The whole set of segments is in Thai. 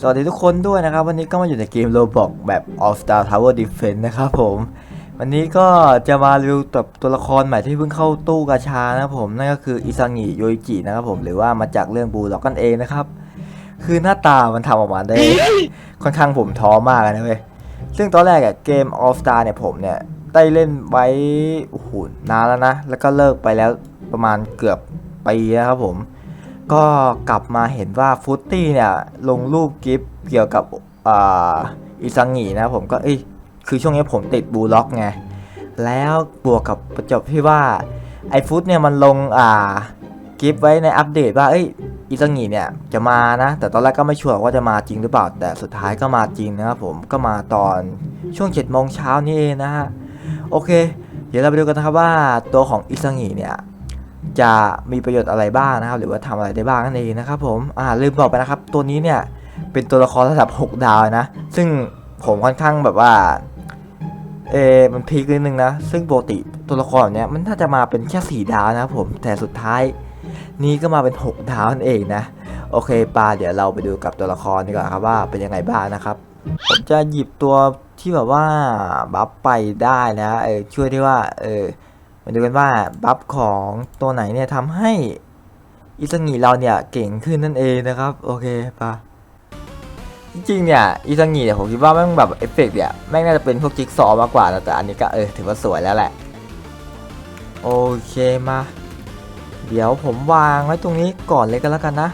สวัสดีทุกคนด้วยนะครับ วันนี้ก็มาอยู่ในเกม Roblox แบบ All Star Tower Defense นะครับผม วันนี้ก็จะมารีวิวตัวตัวละครใหม่ที่เพิ่งเข้าตู้กาชานะครับผม นั่นก็คืออิซังิโยอิจินะครับผมหรือว่ามาจากเรื่องบูล็อกกันเองนะครับ คือหน้าตามันทำออกมาได้ ค่อนข้างผมท้อมากนะเว้ยซึ่งตอนแรกอะเกม All Star เนี่ยผมเนี่ยได้เล่นไว้โอ้โหนานแล้วนะ แล้วก็เลิกไปแล้วประมาณเกือบปีนะครับผม ก็กลับมาเห็นว่าฟุตตี้เนี่ยลงรูปกิฟต์เกี่ยวกับอ่าอิซังินะผมก็เอ้ยคือช่วงนี้ผมติดบูล็อกไง แล้วบวกกับประจบที่ว่าไอฟุตเนี่ยมันลงอ่ากิฟต์ไว้ในอัปเดตว่าเอ้ยอิซังิเนี่ยจะมานะ แต่ตอนแรกก็ไม่ชัวร์ว่าจะมาจริงหรือเปล่า แต่สุดท้ายก็มาจริงนะครับผมก็มาตอนช่วง7โมงเช้านี่เองนะฮะโอเค เดี๋ยวเราไปดูกันนะครับว่าตัวของอิซังิเนี่ย จะมีประโยชน์อะไรบ้างนะครับ หรือว่าทำอะไรได้บ้างนั่นเองนะครับผมอ่าลืมบอกไปนะครับ ตัวนี้เนี่ยเป็นตัวละครระดับ 6 ดาวนะ ซึ่งผมค่อนข้างแบบว่าเออมันพีคนิดนึงนะ ซึ่งปกติตัวละครแบบเนี้ยมันน่าจะมาเป็นแค่ 4 ดาวนะครับผมแต่สุดท้ายนี้ก็มาเป็น 6 ดาวนั่นเองนะ โอเคปาเดี๋ยวเราไปดูกับตัวละครดีกว่าครับว่าเป็นยังไงบ้างนะครับ ผมจะหยิบตัวที่แบบว่าบัฟไปได้นะเออช่วยที่ว่าเออ มาดูกันว่าบัฟของตัวไหนเนี่ยทำให้อิซังิเราเนี่ยเก่งขึ้นนั่นเองนะครับ โอเคปะจริงๆเนี่ยอิซังิเนี่ยผมคิดว่าแม่งแบบเอฟเฟกต์เนี่ยแม่งน่าจะเป็นพวกจิ๊กซอว์มากกว่านะแต่อันนี้ก็เออถือว่าสวยแล้วแหละ โอเคมา เดี๋ยวผมวางไว้ตรงนี้ก่อนเลยกันแล้วกันนะ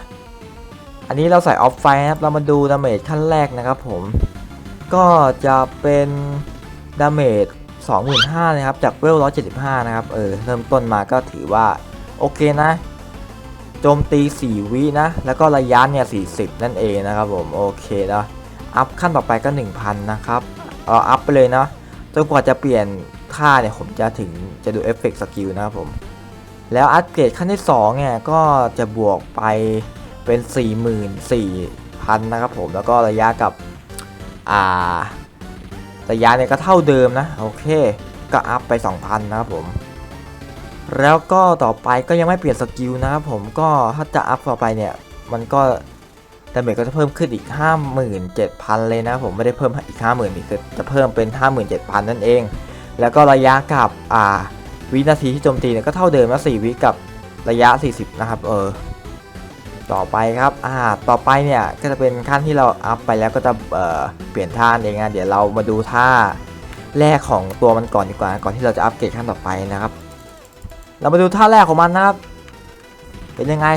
อันนี้เราใส่ออฟไฟนะครับเรามาดูดาเมจขั้นแรกนะครับผมก็จะเป็นดาเมจ 25,000นะครับ จากเวล175 นะครับ เออ เริ่มต้นมาก็ถือว่า โอเคนะ โจมตี 4 วินะ แล้วก็ระยะเนี่ย 40 นั่นเองนะครับผม โอเคนะอัพขั้นต่อไปก็ 1,000 นะครับเอออัพไปเลยนะจนกว่าจะเปลี่ยนค่าเนี่ย ผมจะถึงจะดูเอฟเฟกต์สกิลนะครับผม แล้วอัปเกรดขั้นที่2เนี่ย ก็จะบวกไปเป็น 44,000 นะครับผม แล้วก็ระยะกับ อ่า ระยะเนี่ยก็เท่าเดิมนะ โอเค ก็อัพไป 2,000 นะครับผม แล้วก็ต่อไปก็ยังไม่เปลี่ยนสกิลนะครับผมก็ถ้าจะอัพต่อไปเนี่ย มันก็ดาเมจก็จะเพิ่มขึ้นอีก 57,000 เลยนะผมไม่ได้เพิ่มอีก 50,000อีกจะเพิ่มเป็น 57,000 นั่นเอง แล้วก็ระยะกับอ่าวินาทีที่โจมตีเนี่ยก็เท่าเดิมนะ4วิกับระยะ 40 นะครับ เออ ต่อไปครับอ่าต่อไปเนี่ยก็จะเป็นขั้นที่เราอัพไปแล้วก็จะเอ่อเปลี่ยนท่าเองนะเดี๋ยวเรามาดูท่าแรกของตัวมันก่อนดีกว่า ก่อนที่เราจะอัปเกรดขั้นต่อไปนะครับ เรามาดูท่าแรกของมันนะครับ เป็นยังไง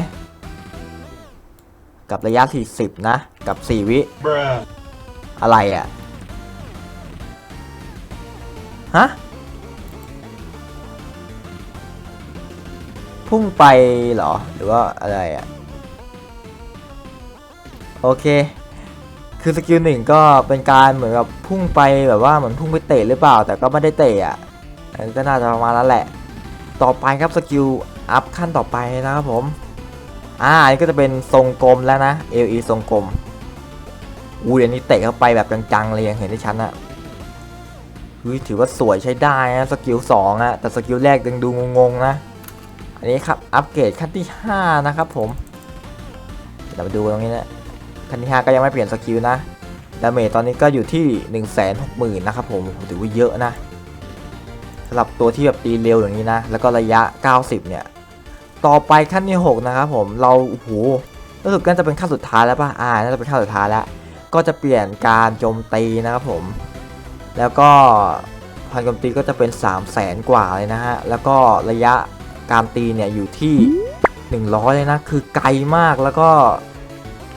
กับระยะ 40 นะ กับ 4 วิ Bruh. อะไรอะ่ะ ฮะ พุ่งไปเหรอ หรือว่าอะไรอะ่ะ โอเค คือสกิลหนึ่งก็เป็นการเหมือนกับพุ่งไปแบบว่าเหมือนพุ่งไปเตะหรือเปล่า แต่ก็ไม่ได้เตะอะก็น่าจะประมาณนั้นแหละ ต่อไปครับสกิลอัพขั้นต่อไปนะครับผม อ่าอันนี้ก็จะเป็นทรงกลมแล้วนะ LE ทรงกลมอุ้อันนี้เตะเข้าไปแบบจังๆเลยยังเห็นได้ชัดนะอุ้ยถือว่าสวยใช้ได้นะสกิลสองอะแต่สกิลแรกยังดูงงๆนะ อันนี้ครับอัปเกรดขั้นที่ 5 นะครับผม เรามาดูตรงนี้นะ ขั้นที่ 5 ก็ยังไม่เปลี่ยนสกิลนะดาเมจตอนนี้ก็อยู่ที่ 1 6 0 0 0 0นะครับผมถือว่าเยอะนะสำหรับตัวที่แบบตีเร็วอย่างนี้นะ แล้วก็ระยะ 90 เนี่ย ต่อไปขั้นที่ 6 นะครับผมเราโอ้โหรู้สึกน่าจะเป็นขั้นสุดท้ายแล้วป่ะอ่าน่าจะเป็นขั้นสุดท้ายแล้ว ก็จะเปลี่ยนการโจมตีนะครับผม แล้วก็พันโจมตีก็จะเป็น 3 0 0แสนกว่าเลยนะฮะแล้วก็ระยะการตีเนี่ยอยู่ที่ 100 เลยนะ คือไกลมากแล้วก็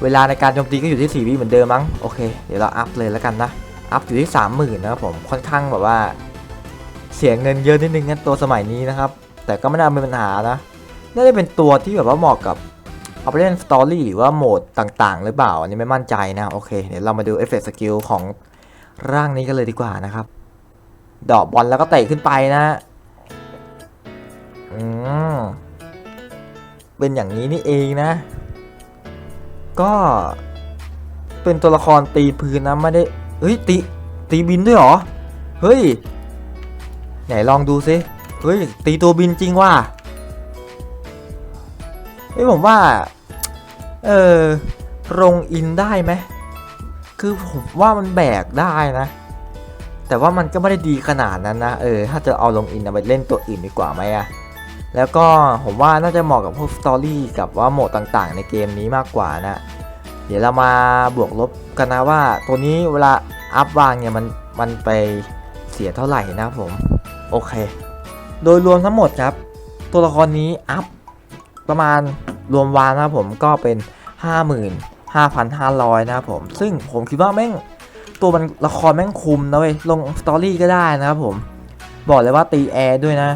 เวลาในการโจมตีก็อยู่ที่4วิเหมือนเดิมมั้งโอเคเดี๋ยวเราอัพเลยแล้วกันนะอัพอยู่ที่ 30,000นะครับผมค่อนข้างแบบว่า เสียเงินเยอะนิดนึงนะตัวสมัยนี้นะครับ แต่ก็ไม่น่าเป็นปัญหานะน่าจะเป็นตัวที่แบบว่าเหมาะกับเอาไปเล่นสตอรี่หรือว่าโหมดต่างๆ หรือเปล่าอันนี้ไม่มั่นใจนะโอเคเดี๋ยวเรามาดูเอฟเฟกต์สกิลของร่างนี้กันเลยดีกว่านะครับ ดอกบอลแล้วก็เตะขึ้นไปนะอืมเป็นอย่างนี้นี่เองนะ ก็เป็นตัวละครตีพื้นนะไม่ได้เฮ้ยตีตีบินด้วยเหรอ เฮ้ย ไหนลองดูซิเฮ้ยตีตัวบินจริงว่ะเฮ้ยผมว่า เออลงอินได้ไหมคือผมว่ามันแบกได้นะ แต่ว่ามันก็ไม่ได้ดีขนาดนั้นนะ เออ ถ้าจะเอาลงอินไปเล่นตัวอื่นดีกว่าไหมอะ แล้วก็ผมว่าน่าจะเหมาะกับพวกสตอรี่กับว่าโหมดต่างๆ ในเกมนี้มากกว่านะ เดี๋ยวเรามาบวกลบกันนะว่าตัวนี้เวลาอัพวางเนี่ยมันมันไปเสียเท่าไหร่นะผม โอเค โดยรวมทั้งหมดครับ ตัวละครนี้อัพประมาณรวมวางนะผมก็เป็น 55,500 นะครับผม ซึ่งผมคิดว่าแม่งตัวมันละครแม่งคุมนะเว้ยลงสตอรี่ก็ได้นะครับผม บอกเลยว่าตีแอร์ด้วยนะ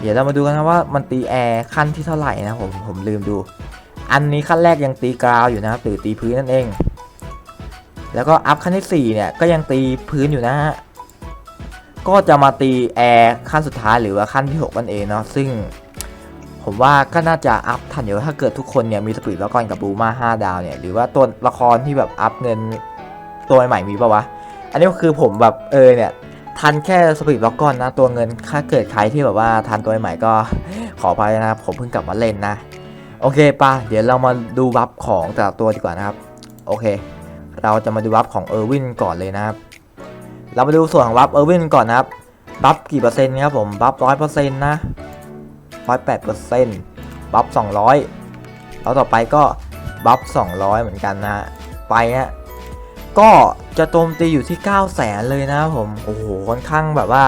เดี๋ยวเรามาดูกันนะว่ามันตีแอร์ขั้นที่เท่าไหร่นะผมผมลืมดู อันนี้ขั้นแรกยังตีกราวอยู่นะครับหรือตีพื้นนั่นเอง แล้วก็อัพขั้นที่4เนี่ยก็ยังตีพื้นอยู่นะฮะก็จะมาตีแอร์ขั้นสุดท้ายหรือว่าขั้นที่6นั่นเองเนาะซึ่ง ผมว่าก็น่าจะอัพทันเดี๋ยวถ้าเกิดทุกคนเนี่ยมีสปีดแล้วก่อนกับบูมา5ดาวเนี่ยหรือว่าตัวละครที่แบบอัพเงินตัวใหม่มีปะวะอันนี้ก็คือผมแบบเออเนี่ย ทันแค่สปีดล็อกก้อนนะ ตัวเงินถ้าเกิดใครที่แบบว่าทันตัวใหม่ก็ขออภัยนะครับ ผมเพิ่งกลับมาเล่นนะ โอเคปะเดี๋ยวเรามาดูบัฟของแต่ละตัวดีกว่านะครับ โอเค เราจะมาดูบัฟของเออร์วินก่อนเลยนะครับ เรามาดูส่วนของบัฟเออร์วินก่อนนะครับ บัฟกี่เปอร์เซ็นต์ครับผมบัฟร้อยเปอร์เซ็นต์นะร้อยแปดเปอร์เซ็นต์บัฟสองร้อยแล้วต่อไปก็บัฟสองร้อยเหมือนกันนะ ไปฮะ ก็จะโจมตีอยู่ที่ 9 0 0แสนเลยนะผมโอ้โหค่อนข้างแบบว่า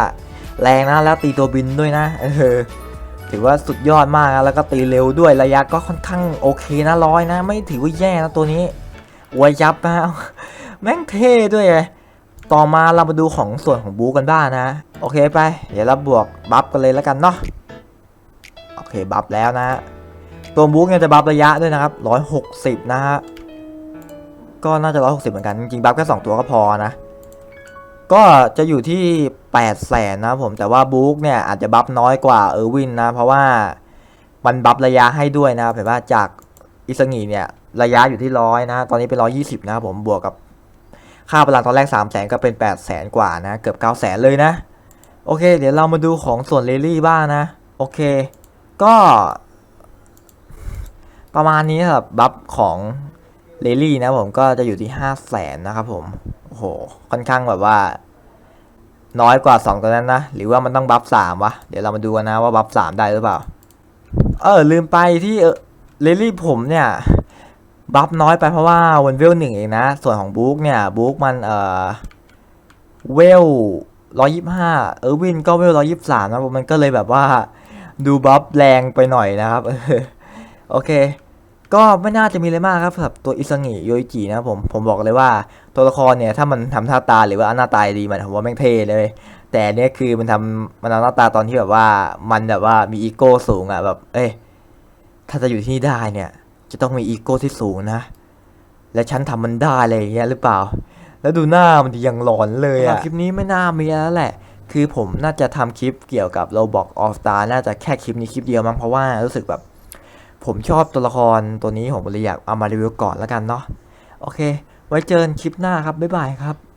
แรงนะแล้วตีตัวบินด้วยนะเออถือว่าสุดยอดมากนะแล้วก็ตีเร็วด้วยระยะก็ค่อนข้างโอเคนะร้อยนะ ไม่ถือว่าแย่นะตัวนี้อวยยับนะแม่งเท่ด้วยไงต่อมาเรามาดูของส่วนของบูกันบ้างนะ โอเคไป เดี๋ยวเราบวกบัฟกันเลยแล้วกันเนาะโอเคบัฟแล้วนะ ตัวบูเนี่ยจะบัฟระยะด้วยนะครับ 160 นะฮะ ก็น่าจะ160เหมือนกัน จริงๆบัฟแค่2ตัวก็พอนะ ก็จะอยู่ที่8แสนนะผมแต่ว่าบุ๊กเนี่ยอาจจะบัฟน้อยกว่าเออร์วินนะ เพราะว่ามันบัฟระยะให้ด้วยนะครับเห็นว่าจากอิสงีเนี่ยระยะอยู่ที่ร้อยนะ ตอนนี้เป็น120นะครับนะผมบวกกับค่าพลังตอนแรก3แสนก็เป็น8แสนกว่านะ เกือบ9แสนเลยนะ โอเค เดี๋ยวเรามาดูของส่วนเลลี่บ้างนะ โอเค ก็ ประมาณนี้ครับบัฟของ เลลี่นะผมก็จะอยู่ที่ห้าแสนนะครับผม โอ้โห ค่อนข้างแบบว่า น้อยกว่า 2 ตัวนั้นนะ หรือว่ามันต้องบัฟสามวะ เดี๋ยวเรามาดูกันนะว่าบัฟสามได้หรือเปล่า เออ ลืมไปที่เลลี่ผมเนี่ย บัฟน้อยไปเพราะว่าวันเวลหนึ่งเองนะ ส่วนของบุ๊กเนี่ย บุ๊กมันเออเวลร้อยยี่ห้าเออวินก็เวลร้อยยี่สามนะมันก็เลยแบบว่า ดูบัฟแรงไปหน่อยนะครับ โอเค ก็ไม่น่าจะมีอะไรมากครับสำหรับตัวอิซังิโยอิจินะผมผมบอกเลยว่าตัวละครเนี่ยถ้ามันทำท่าตาหรือว่าหน้าตาดีมันผมว่าแม่งเท่เลย แต่เนี่ยคือมันทำมันเอาหน้าตาตอนที่แบบว่ามันแบบว่ามีอีโก้สูงอะแบบ เอ้ยถ้าจะอยู่ที่นี่ได้เนี่ย จะต้องมีอีโก้ที่สูงนะ และฉันทำมันได้อะไรอย่างเงี้ยหรือเปล่า แล้วดูหน้ามันยังหลอนเลยอะคลิปนี้ไม่น่ามีแล้วแหละคือผมน่าจะทำคลิปเกี่ยวกับโรบอกออฟตาน่าจะแค่คลิปนี้คลิปเดียวมั้งเพราะว่ารู้สึกแบบ ผมชอบตัวละครตัวนี้ผมเลยอยากเอามารีวิวก่อนแล้วกันเนาะโอเค ไว้เจอกันคลิปหน้าครับบ๊ายบายครับ